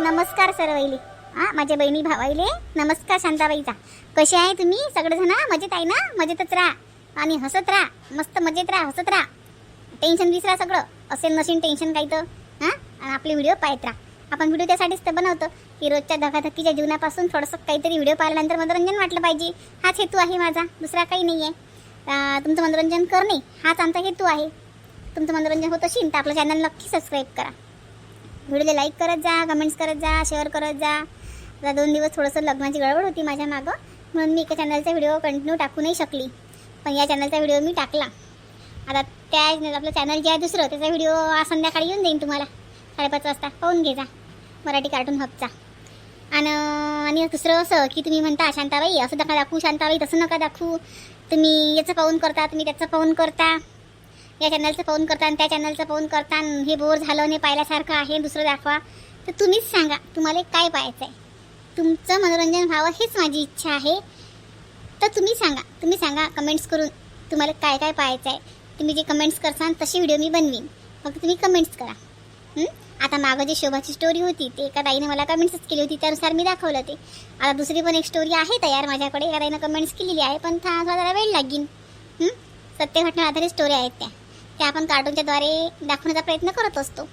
नमस्कार सर्वैली. हा माझ्या बहिणी भावाईले. नमस्कार शांताबाईचा. कसे आहे तुम्ही? सगळेजण? मजेत आहे ना? मजेतच राहा. आणि हसत राहा. मस्त मजेत राहा. हसत राहा. टेन्शन विसरा सगळं. असेल नसेल टेन्शन काही तर. हां आणि आपले व्हिडिओ पाहत राहा. आपण व्हिडिओ त्यासाठीच तर बनवतो की रोजच्या धकाधकीच्या जीवनापासून थोडंसं काहीतरी व्हिडिओ पाहिल्यानंतर मनोरंजन वाटलं पाहिजे. हाच हेतू आहे माझा. दुसरा काही नाही आहे तुमचं मनोरंजन करणे हाच आमचा हेतू आहे. तुमचं मनोरंजन होत असेल तर आपलं चॅनल नक्की सबस्क्राईब करा. व्हिडिओला लाईक करत जा कमेंट्स करत जा शेअर करत जा. आता दोन दिवस थोडंसं लग्नाची गडबड होती माझ्या मागं म्हणून मी एका चॅनलचा व्हिडिओ कंटिन्यू टाकू नाही शकली. पण या चॅनलचा व्हिडिओ मी टाकला. आता त्या आपलं चॅनल जे आहे दुसरं त्याचा व्हिडिओ आज संध्याकाळी येऊन जाईन तुम्हाला. साडेपाच वाजता. पाहून घे जा. मराठी कार्टून हबचा आणि आणि दुसरं असं की तुम्ही म्हणता शांताबाई असं नका दाखवू शांताबाई तसं नका दाखवू. तुम्ही याचं पाहून करता तुम्ही त्याचं पाहून करता. या चॅनलचं पाहून करता आणि त्या चॅनलचं पाहून करता हे बोर झालं नाही पाहिल्यासारखं आहे दुसरं दाखवा. तर तुम्हीच सांगा तुम्हाला काय पाहायचं आहे तुमचं मनोरंजन व्हावं हेच माझी इच्छा आहे. तर तुम्ही सांगा तुम्ही सांगा कमेंट्स करून तुम्हाला काय काय पाहायचं आहे तुम्ही जे कमेंट्स करसान तशी व्हिडिओ मी बनवीन. फक्त तुम्ही कमेंट्स करा. आता मागं जी शोभाची स्टोरी होती ते एका ताईने मला कमेंट्सच केली होती त्यानुसार मी दाखवलं ते. आता दुसरी पण एक स्टोरी आहे तयार माझ्याकडे एका ताईनं कमेंट्स केलेली आहे पण थोडा जरा वेळ लागेल सत्य घटना आधारित स्टोरी आहेत त्या. हे आपण कार्टूनच्याद्वारे दाखवण्याचा प्रयत्न करत असतो.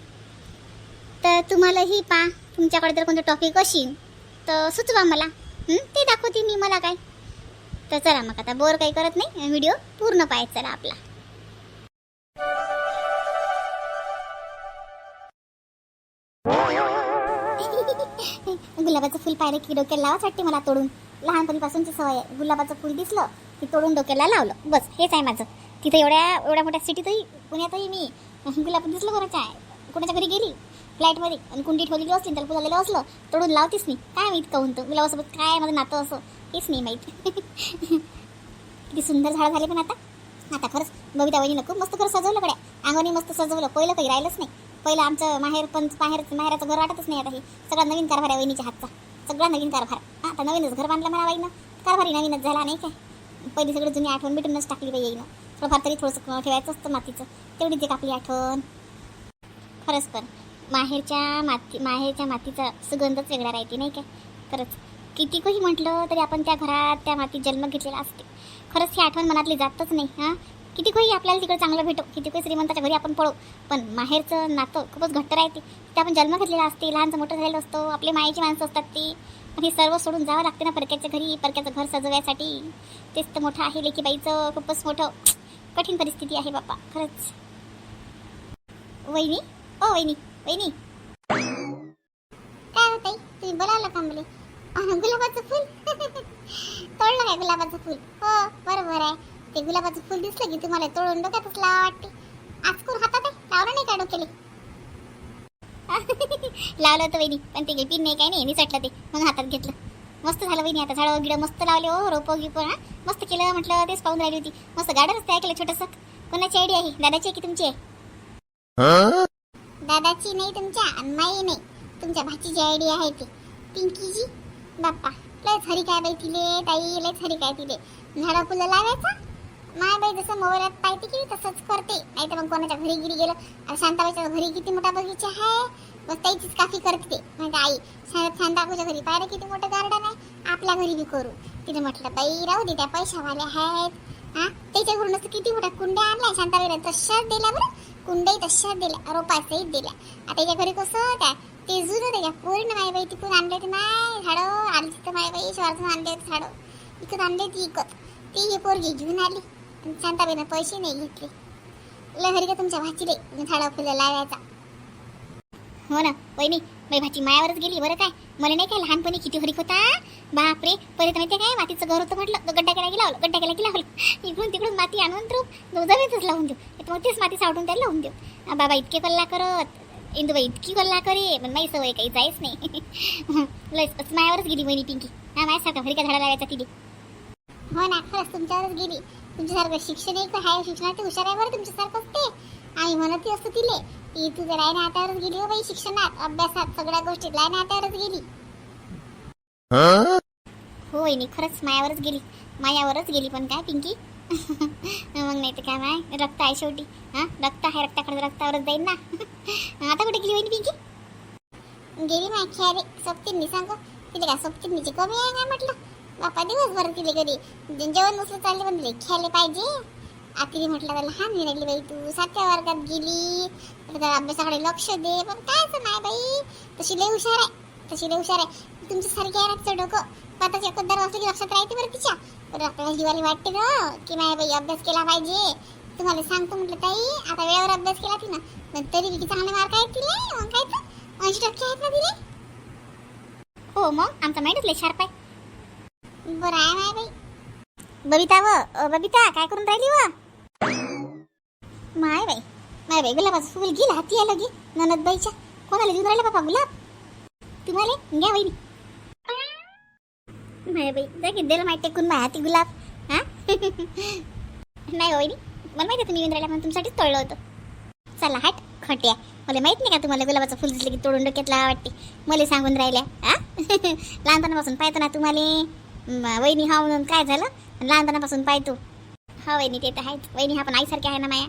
तर तुम्हालाही पा तुमच्याकडे जर कोणतं टॉपिक असेल तर सुचवा मला. ते दाखवते मी मला काय? तर चला मग आता बोर काही करत नाही. व्हिडिओ पूर्ण पाहायचा चला आपला. गुलाबाचं फुल पाहिलं की डोक्याला लावाच वाटते मला तोडून. लहानपणीपासूनची सवय आहे. गुलाबाचं फुल दिसलं की तोडून डोक्याला लावलं. बस हेच आहे माझं. तिथं एवढ्या एवढ्या मोठ्या सिटीतही पुण्यातही मी पण दिसलं कोणाच्या आहे कोणाच्या घरी गेली? फ्लॅटमध्ये आणि कुंडी ठेवलेली असली त्याला झालेलं असलं तोडून लावतेच मी. काय माहीत काहून तर गुलाबासोबत काय माझं नातं असं? हेच नाही माहीत. किती सुंदर झाडं झाले पण आता. आता खरंच बबिता वहिनी खूप मस्त खरं सजवलं कड्या अंगोनी मस्त सजवलं. पहिलं काही राहिलंच नाही. पहिलं आमचं माहेर पण माहेर माहेराचं घर वाटतच नाही आता हे. सगळा नवीन कारभार आहे वहिनीच्या हातचा. सगळा नवीन कारभार. आता नवीनच घर बांधलं म्हणा वाईनं कारभारी नवीनच झाला नाही काय? पहिली सगळं जुनी आठवण मिटूनच टाकली बाई येईनं थोडंफार तरी थोडंसं ठेवायचं असतं मातीचं तेवढीच एक आपली आठवण. खरंच पण माहेरच्या माती माहेरच्या मातीचा सुगंधच वेगळा राहते नाही काय खरंच. किती काही म्हटलं तरी आपण त्या घरात त्या मातीत जन्म घेतलेला असते. खरंच ही आठवण मनातली जातच नाही हां? किती काही आपल्याला तिकडे चांगलं भेटो किती काही श्रीमंताच्या घरी आपण पळू पण माहेरचं नातं खूपच घट्ट राहते. ते आपण जन्म घेतलेला असते लहानचं मोठं झालेलं असतो आपले मायेची माणसं असतात ती. पण हे सर्व सोडून जावं लागते ना परक्याच्या घरी परक्याचं घर सजवायसाठी. तेच तर मोठं आहे लेखीबाईचं खूपच मोठं. कठीण परिस्थिती आहे बाप्पा. खरंच. वहिनी? ओ वहिनी. वहिनी. काय होत तुम्ही बोलावलं का मुले? गुलाबाचं फुल. तोडलं काय गुलाबाचं फुल? हो बरोबर आहे. ते गुलाबाचं फुल दिसलं की तुम्हाला तोडून डोक्यातच लावा वाटते. आज कोण हातात आहे? लावलं नाही का डोक्याले? लावलं होतं वहिनी पण ते पिन नाही काय नाही. मी निसटलं ते. मग हातात घेतलं. मस्त झालं वहिनी आता झाडं गिडं मस्त लावले हो रोपं गिपं हा? मस्त केलं म्हटलं तेच पाहून राहिली होती. मस्त गार्डनच तयार केलं छोटंसं. कोणाची आयडिया आहे दादाची आहे की तुमची आहे? दादाची नाही तुमच्या अम्माई नाही. तुमच्या भाचीची आयडिया आहे ती. पिंकीजी बाप्पा लयच हरी काय बाई तिले ताई लयच हरी काय तिले. झाडं फुलं लावायचा माय बाई जसं मोबाईलात पाहिजे की तसंच करते. नाही तर मग कोणाच्या घरी गिरी गेलं. शांताबाईच्या घरी किती मोठा बगीचा आहे? मस्त त्याचीच काफी करते म्हणजे आई शाळेत दाखवच्या घरी. पाहिलं किती मोठं गार्डन आहे? आपल्या घरी बी करू. तिने म्हटलं बाई राहू दे त्या पैशावाल्या आहेत. हा? त्याच्याकडून किती मोठ्या कुंड्या आणल्या? शांताबाईला तशाच दिल्या बरं. कुंड्याही तशाच दिल्या. रोपासही दिल्या. आता त्याच्या घरी कसं त्या ते जुनं त्याच्या पूर्ण माय बाई तिकून आणले होते. नाही झाडं. आली तिथं माय बाई शहरातून आणले होते झाडं. इकत आणले ती इकत. ती ही पोरगी घेऊन आली. आणि शांताबाईनं पैसे नाही घेतले. लहरी का तुमच्या भाचीले. झाडं फुलं लावायचा. हो ना. वहिनी बाई भाची मायावरच गेली बरं काय? मला नाही काय लहानपणी किती हरिक होता? बापरे. पहिले तर माहिती काय? मातीचं घर होतं म्हटलं. गड्डा केला की लावलं. गड्डा केला की लावलं. इकडून तिकडून माती आणून तर जमीतच लावून देऊ. मग तेच माती सावडून त्याला लावून देऊ. बाबा इतके कल्ला करत. इंदुबाई इतकी कल्ला करे. पण नाही सवय काही जायच नाही. लस मायावरच गेली वहिनी पिंकी. हा माझ्यासारखा हरिका झाडा लावायचा तिथे. हो ना खरंच तुमच्यावरच गेली. तुमच्यासारखं शिक्षण एक आहे शिक्षणाचे हुशार आहे बरं तुमच्यासारखंच ते. आई म्हणत असतं तिले तू जर आहे हातावरच गेली हो बाई शिक्षणात अभ्यासात सगळ्या गोष्टीत लाईन हातावरच गेली. हो वहिनी खरंच मायावरच गेली. मायावरच गेली पण काय पिंकी? मग नाही तर काय माय रक्त आहे शेवटी. हा रक्त आहे रक्ताकडे रक्तावरच जाईल ना. आता कुठे गेली वहिनी पिंकी? गेली माय खेळारे सोबतींनी सांग. तिथे काय सोबतींनीची कमी आहे काय म्हटलं? बापा दिवसभर तिले घरी जेवण नसलं चालले पण तिले खेळले पाहिजे. आखरी म्हटलं तर लहान राहिली बाई तू? सातव्या वर्गात गेली. तर अभ्यासाकडे लक्ष दे. पण कायच नाही बाई? तशी लय हुशार आहे. तशी लय हुशार आहे. तुमच्या सारखी आहे ना डोकं? पाताची एकोद्दार वाचलं की लक्षात राहते बरं तिच्या. तर आपल्याला हिवाली वाटते ग. की नाही बाई अभ्यास केला पाहिजे. तुम्हाला सांगतो म्हटलं ताई आता वेळेवर अभ्यास केला ती ना पण तरी किती चांगले मार्क आहेत तिले. मग काय तर? ऐंशी टक्के आहेत ना तिले. हो मग? आमचा माइंडच लय शार्प आहे. बरं आहे माय बाई. बबिता व बबिता काय करून राहिली व? माय बाई माय बाई गुलाबाचं फुल गेला हाती आलं गे ननदबाईच्या. कोणाला देऊन राहिला बाबा गुलाब? तुम्हाला? घ्या वहिनी. माय बाई जा की दिलं माहिती टेकून माय हाती गुलाब. हा? नाही हो वहिनी मला माहिती तुम्ही येऊन राहिला म्हणून तुमच्यासाठीच तोडलं होतं. चला हाट खट्या. मला माहीत नाही का तुम्हाला गुलाबाचं फुल दिसलं की तोडून डोक्यातला वाटते. मला सांगून राहिल्या हा? लहानपणापासून पाहतो ना तुम्हाला. वहिनी हा म्हणून काय झालं? लहानपणापासून पाहतो. हा वहिनी ते तर आहेच. वहिनी हा पण आईसारखी आहे ना माया?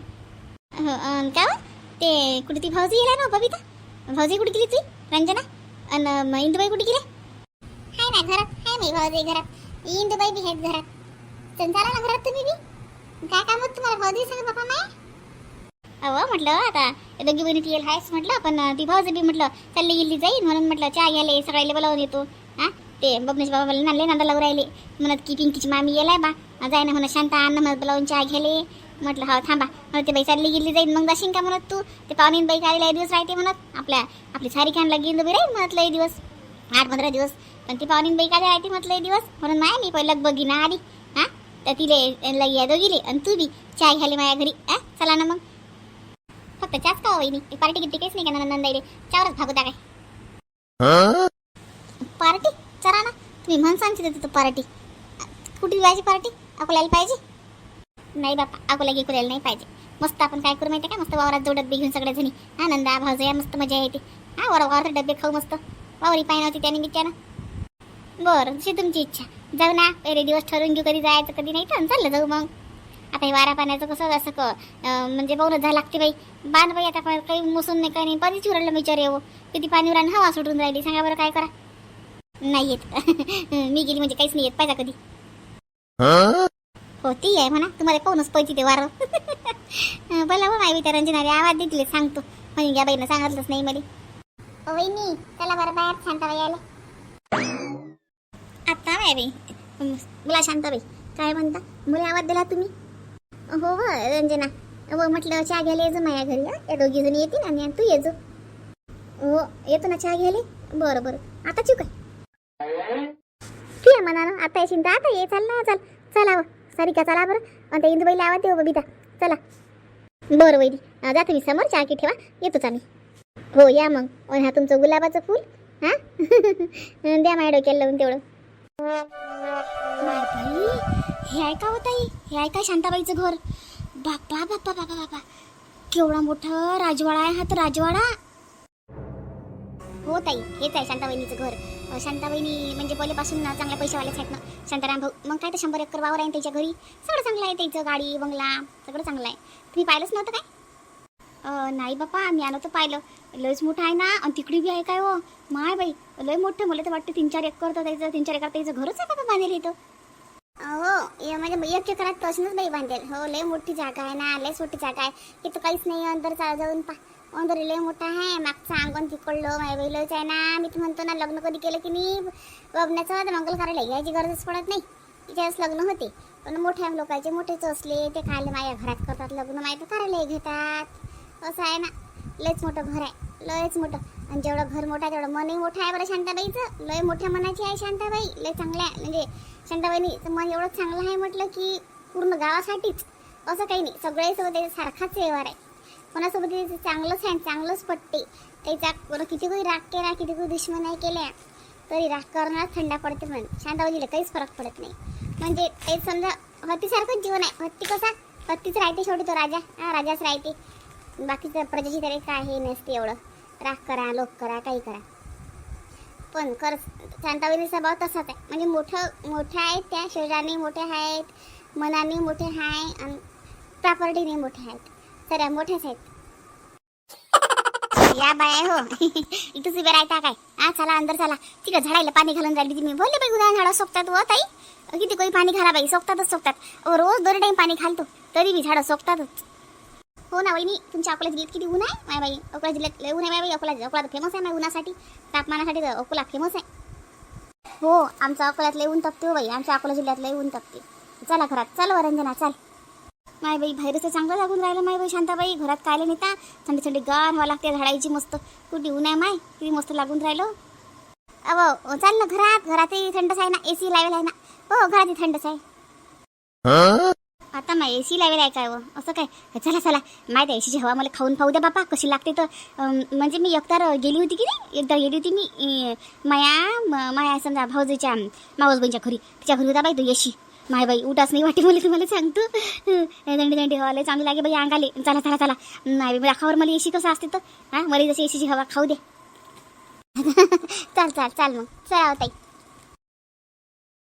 का हो? ते कुठे ती भाऊजी गेला ना बबिता? भाऊजी कुठे गेली ती? रंजना? म, इंदुबाई कुठे गेले हाय ना घरात हाय मी भाऊजी घरात. इंदुबाई बी आहेत घरात. चल ना घरात तुम्ही बी? काय काम होतं तुम्हाला भाऊजी सांगा बाबा माय? अहो म्हटलं आता दोघी बहिणी ती येईल आहेस म्हटलं पण ती भाऊजी बी म्हटलं चालली गेली जाईल म्हणून म्हटलं चहा घ्यायला सगळ्याला बोलावून येतो. हा? ते बबनेश बाबा मला नांदले नांदा लावून राहिले. म्हणत की पिंकीची मामी येलाय बा. जाय ना म्हणत शांत अन्न म्हणत बोलावून चहा घ्याले म्हटलं हा थांबा. म्हणत ते बाई चालली गेली जाईल मग जाशील का? म्हणत तू. ते पाहुणीन बाई काय लय दिवस राहते. म्हणत आपल्या आपली सारी खानला गेली उभी राहील. म्हणत लय दिवस. आठ पंधरा दिवस. पण ती पाहुणीन बाई काय राहते. म्हटलं दिवस. म्हणून माया मी पहिलं बघी ना आली हा तर तिले लई या दोघीले आणि तू बी चहा घ्याली माझ्या घरी. हा चला ना मग. फक्त चाच का हो वहिनी. ती पार्टी गिट्टी काहीच नाही का नंदा नंदाईले. चावरच भागू काय ना म्हण सांगते तू पार्टी? कुठे जायची पार्टी? अकोल्याला पाहिजे? नाही बापा अकोला गिकोल्याला नाही पाहिजे. मस्त आपण काय करू माहिती का? मस्त वावरात जो डब्बे घेऊन सगळ्या जणी. हा नंदा भाऊजया मस्त मजा येते. हा वर वावर डब्बे खाऊ मस्त. वावरी पाहिजे होती त्या निमित्तानं बरं जशी तुमची इच्छा. जाऊ ना पहिले दिवस ठरवून घेऊ कधी जायचं कधी नाही तर चाललं जाऊ मग. आता हे वारा पाण्याचं कसं असं क म्हणजे बहुनच झालं लागते बाई. बांध बाई आता काही मोसून नाही काही नाही. पाणीच उरलं विचार येऊ हो. किती पाणी उरान हवा सुटून राहिली. सांगा बरं काय करा? नाही येत. मी गेली म्हणजे काहीच नाही येत. पाहिजे कधी? हो? ती आहे म्हणा. तुम्हाला पाहूनच पैसे ते वारं. बोला हो माय त्या रंजनारे आवाज देतील सांगतो. म्हणजे या बाईनं सांगितलंच नाही मला वहिनी चला बरं बाहेर. शांताबाई आले आता बाई बाई बोला शांताबाई. काय म्हणता? मुले आवाज दिला तुम्ही? हो हो रंजना. हो म्हटलं चहा घ्यायला येजो माझ्या घरी हं? या दोघी जणी येतील आणि तू येजो हो येतो ना चहा घ्यायला? बरं बरं. आता चिव काय ठीक म्हणा ना आता येशील तर आता ये. चाल ना चल. चला व. सारिका चला बरं. आणि त्या इंदुबाईला आवाज देऊ बबिता चला. बरं वैदी जा तुम्ही समोर चहा की ठेवा. येतोच आम्ही हो या मग. आणि हा तुमचं गुलाबाचं फूल हा? द्या माझ्या डोक्याला लावून तेवढं. हे आहे का हो ताई? हे आहे का शांताबाईचं घर? बापा बापा बापा बापा केवढा मोठा राजवाडा आहे हा तर राजवाडा. हो ताई हेच आहे शांताबाईनीचं घर. शांताबाईनी म्हणजे पहिल्यापासून चांगल्या पैशावाल्याच आहेत ना. शांताराम भाऊ मग काय तर शंभर एकर वावर आहे त्याच्या घरी? सगळं चांगलं आहे त्याचं गाडी बंगला सगळं चांगलं आहे. तुम्ही पाहिलंच नव्हतं काय? नाही बापा मी आलो तर पाहिलं. लयच मोठं आहे ना आणि तिकडे बी आहे काय हो? माय बाई लय मोठं मला तर वाटतं तीन चार एकर तर त्याचं तीन चार एकर त्याचं घरच आहे बाबा बांधेल इथं. हो माझ्या एक एकरात तसंच बाई बांधेल. हो लय मोठी जागा आहे ना लय मोठी जागा आहे. इथं काहीच नाही अंदर जाऊन पा अंदर लय मोठा आहे मागचं अंगण तिकडलं माझ्या बहिलंच आहे ना मी तर म्हणतो ना लग्न कधी केलं की नाही? बघण्याचं तर मंगल करायला यायची गरजच पडत नाही. तिच्याच लग्न होते. पण मोठ्या लोकांचे मोठेच असले ते खायला माझ्या घरात करतात लग्न माहीत करायला घेतात. असं आहे ना. लयच मोठं घर आहे. लयच मोठं. आणि जेवढं घर मोठं आहे तेवढं मनही मोठं आहे बरं शांताबाईचं. लय मोठ्या मनाची आहे शांताबाई. लय चांगलं आहे. म्हणजे शांताबाईनी मन एवढं चांगलं आहे म्हटलं की पूर्ण गावासाठीच. असं काही नाही. सगळे सोबत सारखाच व्यवहार आहे. कोणासोबत त्याचं चांगलंच आहे चांगलंच पटते त्याचा कोणा किती काही राग केला किती काही आहे केल्या तरी राग करणार थंडा पडते पण शांताबाईला काहीच फरक पडत नाही. म्हणजे ते समजा हत्तीसारखंच जीवन आहे. हत्ती कसा? हत्तीच राहते शेवटी तो राजा. हा राजाच राहते. बाकीचं प्रजेची तरी काय हे नसते एवढं. राग करा लोक करा काही करा. पण कर शांताबाईचा स्वभाव तसाच आहे. म्हणजे मोठं मोठ्या आहेत त्या शरीराने मोठ्या आहेत मनाने मोठे आहे आणि प्रॉपर्टीने मोठे आहेत. सगळ्या मोठ्याच आहेत या बाय हो. इथंच उभे राहता काय? हा चला अंदर चला. तिकडे झाडायला पाणी घालून जाईल मी. बोलले बाई उद्या झाडं सोपतात व हो, ताई. किती काही पाणी घाला बाई सोपतातच सोपतात अहो, रोज दोन टाईम पाणी घालतो. तरी मी झाडं सोपतातच हो ना वहिनी तुमच्या अकोला जिल्ह्यात किती ऊन आहे? माय बाई अकोला जिल्ह्यात लय ऊन आहे माय बाई. अकोला अकोला तर फेमस आहे माय उन्हासाठी. तापमानासाठी तर अकोला फेमस आहे. हो आमच्या अकोल्यात लय ऊन तपते हो बाई. आमच्या अकोला जिल्ह्यात लय ऊन तपते. चला घरात. चल वरंजना चल. माय बाई बाहेरचं चांगलं लागून राहिलं माय बाई शांताबाई. घरात कायले नेता थंडी थंडी गार व्हावं लागते झाडायची मस्त. कुठे ऊन आहे माय? किती मस्त लागून राहिलं. अव चाल ना घरात. घरातही थंडच आहे ना ए सी लावेल आहे ना. हो घरातही थंडच आहे. आता मग सी लावेल आहे काय व? असं काय? चला चला. माहिती आहे एसीची हवा मला खाऊन पाहू द्या बापा कशी लागते तर. म्हणजे मी एकतर गेली होती की नाही? एकदा गेली होती मी माया म- माया समजा भाऊजीच्या मावसबाईंच्या घरी. तिच्या घरी होता बाई तो एसी माय बाई उठाच नाही वाटे मला तुम्हाला सांगतो. दंडी दंडी हवा लय चांगली लागे बाई अंगाले. चला चला चला. नाही बाई दाखावर मला एशी कसं असते तर? हां मला जशी एशीची हवा खाऊ दे. चाल चाल चाल मग. चला ताई.